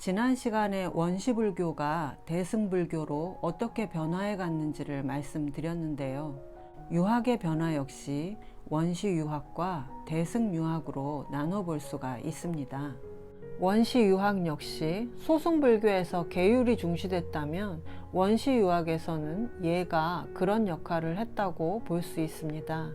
지난 시간에 원시불교가 대승불교로 어떻게 변화해 갔는지를 말씀드렸는데요. 유학의 변화 역시 원시유학과 대승유학으로 나눠볼 수가 있습니다. 원시유학 역시 소승불교에서 계율이 중시됐다면 원시유학에서는 얘가 그런 역할을 했다고 볼 수 있습니다.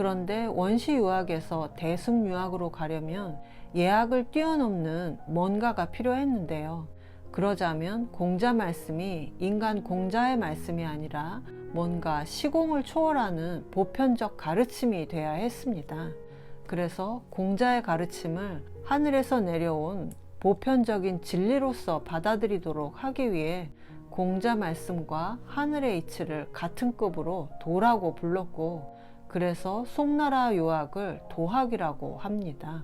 그런데 원시 유학에서 대승 유학으로 가려면 예학을 뛰어넘는 뭔가가 필요했는데요. 그러자면 공자 말씀이 인간 공자의 말씀이 아니라 뭔가 시공을 초월하는 보편적 가르침이 돼야 했습니다. 그래서 공자의 가르침을 하늘에서 내려온 보편적인 진리로서 받아들이도록 하기 위해 공자 말씀과 하늘의 이치를 같은 급으로 도라고 불렀고 그래서 송나라 요학을 도학이라고 합니다.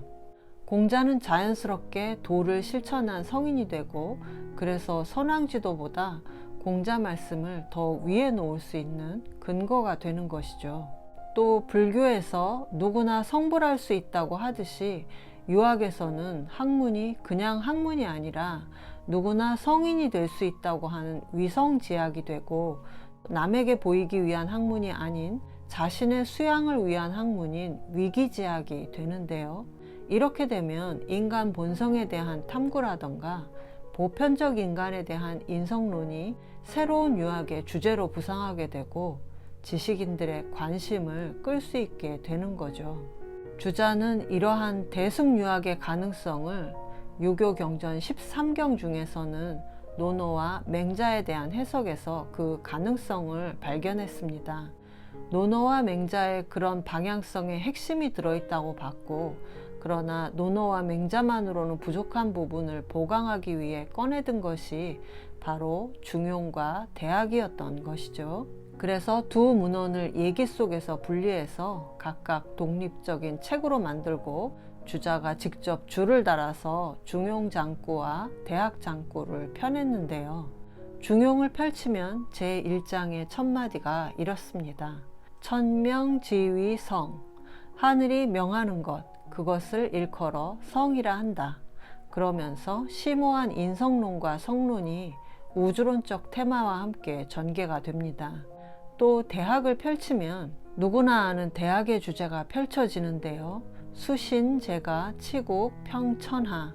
공자는 자연스럽게 도를 실천한 성인이 되고 그래서 선왕 지도보다 공자 말씀을 더 위에 놓을 수 있는 근거가 되는 것이죠. 또 불교에서 누구나 성불할 수 있다고 하듯이 유학에서는 학문이 그냥 학문이 아니라 누구나 성인이 될 수 있다고 하는 위성지학이 되고 남에게 보이기 위한 학문이 아닌 자신의 수양을 위한 학문인 위기지학이 되는데요. 이렇게 되면 인간 본성에 대한 탐구라던가 보편적 인간에 대한 인성론이 새로운 유학의 주제로 부상하게 되고 지식인들의 관심을 끌 수 있게 되는 거죠. 주자는 이러한 대승유학의 가능성을 유교 경전 13경 중에서는 노노와 맹자에 대한 해석에서 그 가능성을 발견했습니다. 노노와 맹자의 그런 방향성의 핵심이 들어있다고 봤고, 그러나 노노와 맹자만으로는 부족한 부분을 보강하기 위해 꺼내든 것이 바로 중용과 대학이었던 것이죠. 그래서 두 문헌을 얘기 속에서 분리해서 각각 독립적인 책으로 만들고 주자가 직접 줄을 달아서 중용 장구와 대학 장구를 펴냈는데요. 중용을 펼치면 제 1장의 첫 마디가 이렇습니다. 천명지위 성 하늘이 명하는 것 그것을 일컬어 성이라 한다. 그러면서 심오한 인성론과 성론이 우주론적 테마와 함께 전개가 됩니다. 또 대학을 펼치면 누구나 아는 대학의 주제가 펼쳐지는데요. 수신 제가 치국 평천하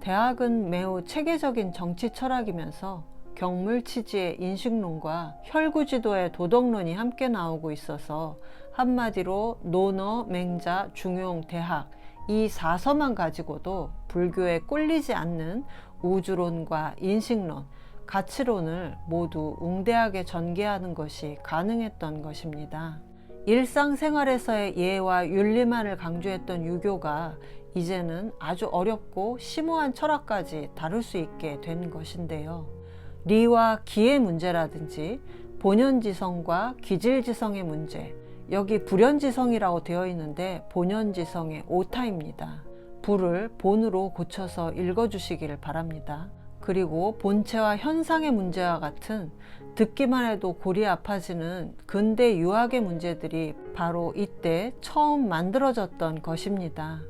대학은 매우 체계적인 정치 철학이면서 경물 치지의 인식론과 혈구 지도의 도덕론이 함께 나오고 있어서 한마디로 노너, 맹자, 중용, 대학 이 사서만 가지고도 불교에 꼴리지 않는 우주론과 인식론, 가치론을 모두 웅대하게 전개하는 것이 가능했던 것입니다. 일상생활에서의 예와 윤리만을 강조했던 유교가 이제는 아주 어렵고 심오한 철학까지 다룰 수 있게 된 것인데요. 리와 기의 문제라든지 본연지성과 기질지성의 문제, 여기 불연지성이라고 되어 있는데 본연지성의 오타입니다. 불을 본으로 고쳐서 읽어주시기를 바랍니다. 그리고 본체와 현상의 문제와 같은 듣기만 해도 골이 아파지는 근대 유학의 문제들이 바로 이때 처음 만들어졌던 것입니다.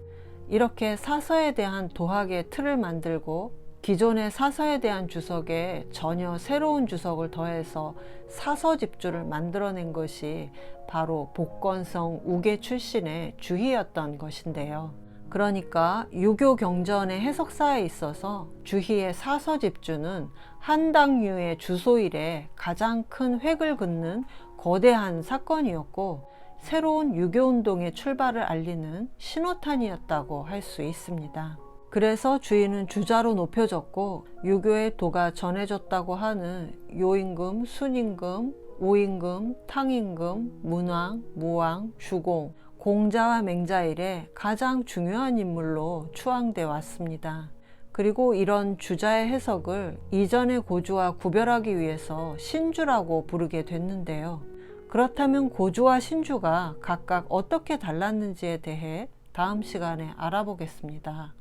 이렇게 사서에 대한 도학의 틀을 만들고 기존의 사서에 대한 주석에 전혀 새로운 주석을 더해서 사서 집주를 만들어낸 것이 바로 복건성 우계 출신의 주희였던 것인데요. 그러니까 유교 경전의 해석사에 있어서 주희의 사서 집주는 한당류의 주소일에 가장 큰 획을 긋는 거대한 사건이었고 새로운 유교 운동의 출발을 알리는 신호탄이었다고 할 수 있습니다. 그래서 주인은 주자로 높여졌고 유교의 도가 전해졌다고 하는 요임금, 순임금, 오임금, 탕임금, 문왕, 무왕, 주공, 공자와 맹자일의 가장 중요한 인물로 추앙돼 왔습니다. 그리고 이런 주자의 해석을 이전의 고주와 구별하기 위해서 신주라고 부르게 됐는데요. 그렇다면 고주와 신주가 각각 어떻게 달랐는지에 대해 다음 시간에 알아보겠습니다.